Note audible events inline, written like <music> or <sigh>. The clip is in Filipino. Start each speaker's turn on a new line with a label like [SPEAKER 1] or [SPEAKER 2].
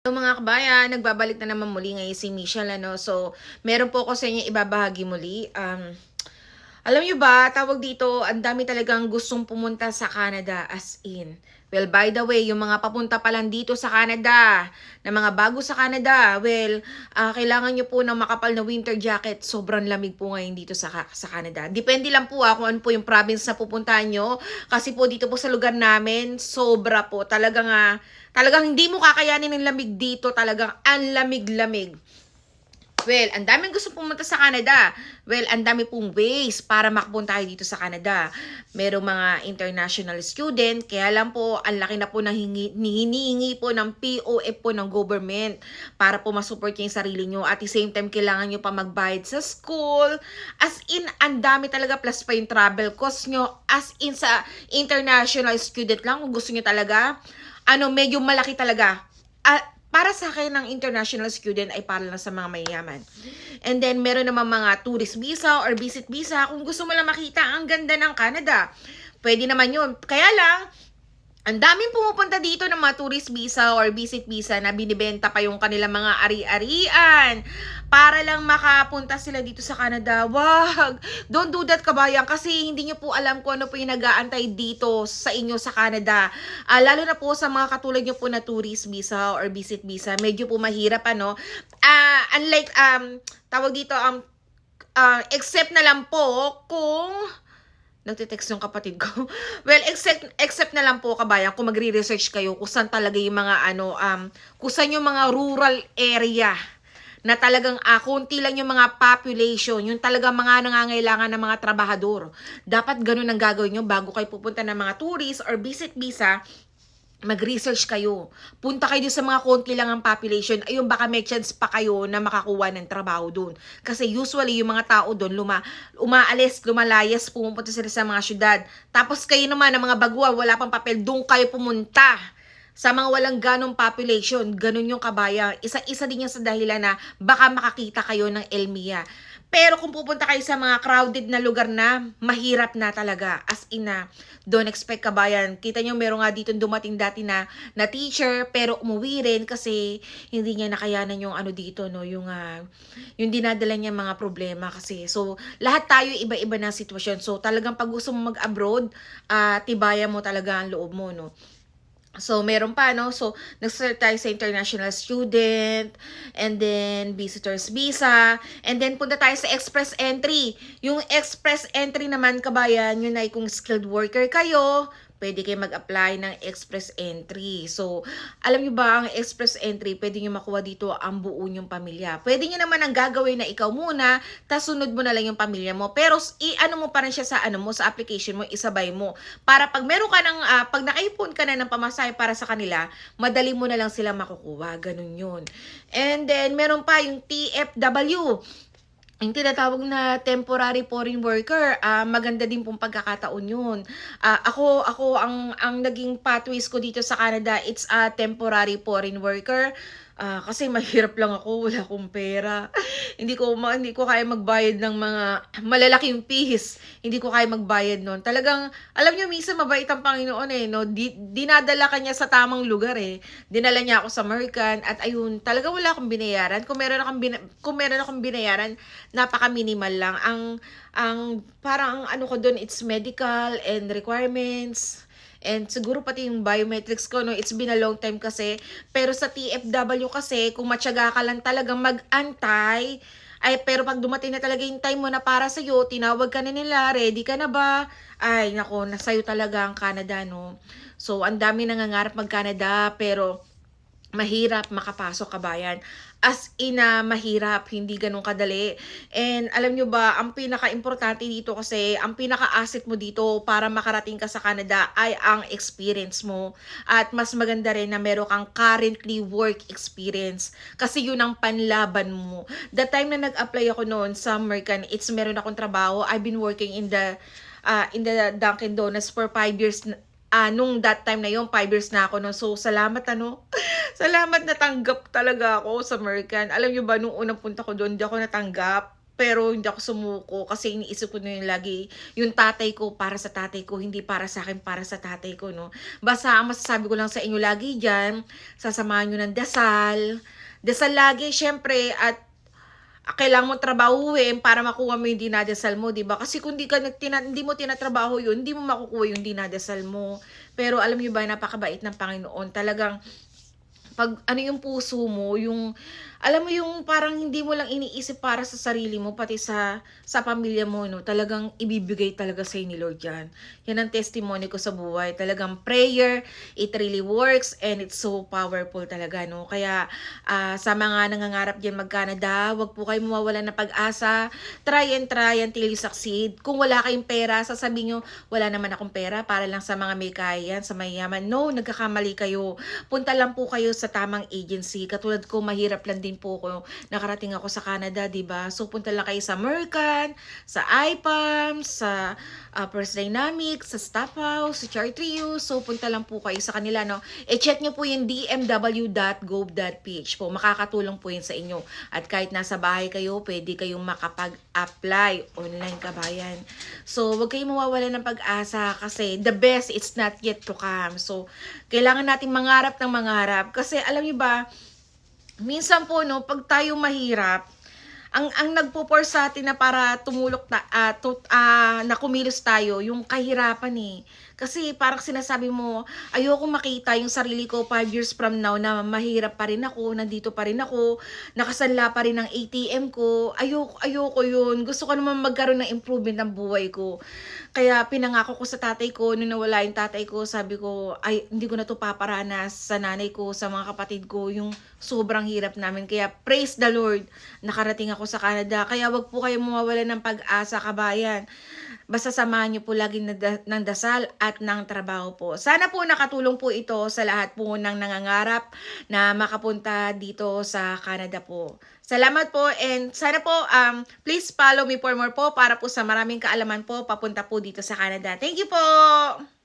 [SPEAKER 1] So mga kabayan, nagbabalik na naman muli ngayon si Michelle. Ano? So, meron po ako sa inyo ibabahagi muli. Um, alam nyo ba, tawag dito, ang dami talagang gustong pumunta sa Canada as in. Well, by the way, yung mga papunta pa lang dito sa Canada, na mga bago sa Canada, well, ah, kailangan nyo po ng makapal na winter jacket. Sobrang lamig po ngayon dito sa, sa Canada. Depende lang po ah, kung ano po yung province na pupuntahan nyo. Kasi po dito po sa lugar namin, sobra po. Talagang, ah, talagang hindi mo kakayanin ng lamig dito. Talagang ang lamig-lamig. Well, ang daming gusto pumunta sa Canada. Well, ang dami pong ways para makapunta tayo dito sa Canada. Merong mga international student, kaya lang po, ang laki na po ng hingi, hinihingi po ng POF po ng government para po masupport yung sarili nyo. At the same time, kailangan nyo pa magbayad sa school. As in, ang dami talaga plus pa yung travel cost nyo. As in, sa international student lang, kung gusto nyo talaga, ano, medyo malaki talaga. At para sa akin, ang international student ay para lang sa mga mayayaman. And then, meron naman mga tourist visa or visit visa kung gusto mo lang makita ang ganda ng Canada. Pwede naman yun. Kaya lang, ang daming pumupunta dito ng mga tourist visa or visit visa na binibenta pa yung kanilang mga ari-arian para lang makapunta sila dito sa Canada. <laughs> Wag! Don't do that kabayan kasi hindi nyo po alam kung ano po yung nag-aantay dito sa inyo sa Canada. Ah, lalo na po sa mga katulad nyo po na tourist visa or visit visa. Medyo po mahirap ano. Ah, unlike, um, tawag dito, um, ah, except na lang po kung nagtitext yung kapatid ko. <laughs> well, except, except na lang po kabayan kung magre-research kayo kung saan talaga yung mga ano, um, kung saan yung mga rural area na talagang ah, konti lang yung mga population, yung talagang mga nangangailangan ng mga trabahador. Dapat ganun ang gagawin nyo bago kayo pupunta ng mga tourist or visit visa, mag-research kayo. Punta kayo sa mga konti lang ang population. Ayun, baka may chance pa kayo na makakuha ng trabaho dun. Kasi usually, yung mga tao dun, luma, umaalis, lumalayas, pumupunta sila sa mga syudad. Tapos kayo naman, ang mga baguhan, wala pang papel, dun kayo pumunta sa mga walang ganong population, ganun yung kabayan. Isa-isa din yan sa dahilan na baka makakita kayo ng Elmia. Pero kung pupunta kayo sa mga crowded na lugar na, mahirap na talaga. As in na, don't expect kabayan. Kita nyo, meron nga dito dumating dati na, na teacher, pero umuwi rin kasi hindi niya nakayanan yung ano dito, no, yung, uh, yung dinadala niya mga problema kasi. So, lahat tayo iba-iba na sitwasyon. So, talagang pag gusto mo mag-abroad, uh, tibayan mo talaga ang loob mo, no. So, meron pa, no? So, nag-start tayo sa international student, and then visitors visa, and then punta tayo sa express entry. Yung express entry naman, kabayan, yun ay kung skilled worker kayo, pwede kayo mag-apply ng express entry. So, alam nyo ba, ang express entry, pwede nyo makuha dito ang buo nyong pamilya. Pwede nyo naman ang gagawin na ikaw muna, tas sunod mo na lang yung pamilya mo. Pero, i-ano mo pa rin siya sa, ano mo, sa application mo, isabay mo. Para pag meron ka ng, uh, pag nakaipon ka na ng pamasahe para sa kanila, madali mo na lang sila makukuha. Ganun yun. And then, meron pa yung TFW yung tinatawag na temporary foreign worker, uh, maganda din pong pagkakataon yun. Uh, ako, ako, ang, ang naging pathways ko dito sa Canada, it's a temporary foreign worker. Uh, kasi mahirap lang ako, wala akong pera. hindi ko ma, hindi ko kaya magbayad ng mga malalaking fees. Hindi ko kaya magbayad noon. Talagang alam niyo minsan mabait ang Panginoon eh, no. Di, dinadala kanya sa tamang lugar eh. Dinala niya ako sa American at ayun, talaga wala akong binayaran. Kung meron akong bina, kung meron akong binayaran, napaka-minimal lang. Ang ang parang ang ano ko doon, it's medical and requirements And siguro pati yung biometrics ko, no, it's been a long time kasi. Pero sa TFW kasi, kung matyaga ka lang talagang mag-antay, ay, pero pag dumating na talaga yung time mo na para sa'yo, tinawag ka na nila, ready ka na ba? Ay, nako, nasa'yo talaga ang Canada, no? So, ang dami nangangarap mag-Canada, pero mahirap makapasok kabayan. As ina, mahirap, hindi ganun kadali. And alam nyo ba, ang pinaka-importante dito kasi, ang pinaka-asset mo dito para makarating ka sa Canada ay ang experience mo. At mas maganda rin na meron kang currently work experience. Kasi yun ang panlaban mo. The time na nag-apply ako noon sa American, it's meron akong trabaho. I've been working in the uh, in the Dunkin' Donuts for 5 years uh, nung that time na yon 5 years na ako no. So, salamat ano. <laughs> Salamat natanggap talaga ako sa American. Alam nyo ba, nung unang punta ko doon, di ako natanggap. Pero hindi ako sumuko kasi iniisip ko na yung lagi yung tatay ko para sa tatay ko, hindi para sa akin para sa tatay ko, no? Basta ang masasabi ko lang sa inyo lagi dyan, sasamahan nyo ng dasal. Dasal lagi, syempre, at kailangan mo trabahuin para makuha mo yung dinadasal mo, 'di ba? Kasi kung di ka nagtina, hindi mo tinatrabaho 'yun, hindi mo makukuha yung dinadasal mo. Pero alam niyo ba, napakabait ng Panginoon. Talagang pag ano yung puso mo, yung alam mo yung parang hindi mo lang iniisip para sa sarili mo pati sa sa pamilya mo no? Talagang ibibigay talaga sa ni Lord yan. Yan ang testimony ko sa buhay. Talagang prayer it really works and it's so powerful talaga no? Kaya ah, sa mga nangangarap diyan mag-Canada wag po kayo mawawalan ng pag-asa. Try and try until you succeed. Kung wala kayong pera sasabihin nyo wala naman akong pera para lang sa mga may kaya sa mayaman. No nagkakamali kayo. Punta lang po kayo sa tamang agency katulad ko mahirap lang din po ko nakarating ako sa Canada, 'di ba? So punta lang kayo sa Mercan, sa IPAM, sa uh, First Dynamics, sa Staff House, sa Chartreuse. So punta lang po kayo sa kanila, no? E-check nyo po yung dmw.gov.ph po. Makakatulong po yun sa inyo. At kahit nasa bahay kayo, pwede kayong makapag-apply online kabayan. So, wag kayong mawawala ng pag-asa kasi the best it's not yet to come. So, kailangan nating mangarap ng mangarap kasi alam niyo ba, minsan po no, pag tayo mahirap, ang ang nagpo-force sa atin na para tumulok ta, ah, tu, ah, na kumilos tayo, yung kahirapan eh. Kasi parang sinasabi mo, ayoko makita yung sarili ko 5 years from now na mahirap pa rin ako, nandito pa rin ako, nakasanla pa rin ang ATM ko. Ayoko, ayoko yun. Gusto ko naman magkaroon ng improvement ng buhay ko. Kaya pinangako ko sa tatay ko, nung nawala yung tatay ko, sabi ko, ay, hindi ko na to paparanas sa nanay ko, sa mga kapatid ko, yung sobrang hirap namin. Kaya praise the Lord, nakarating ako sa Canada. Kaya wag po kayo mawawala ng pag-asa, kabayan. Basta samahan niyo po lagi ng da- ng dasal at ng trabaho po. Sana po nakatulong po ito sa lahat po ng nangangarap na makapunta dito sa Canada po. Salamat po and sana po um, please follow me for more po para po sa maraming kaalaman po papunta po dito sa Canada. Thank you po!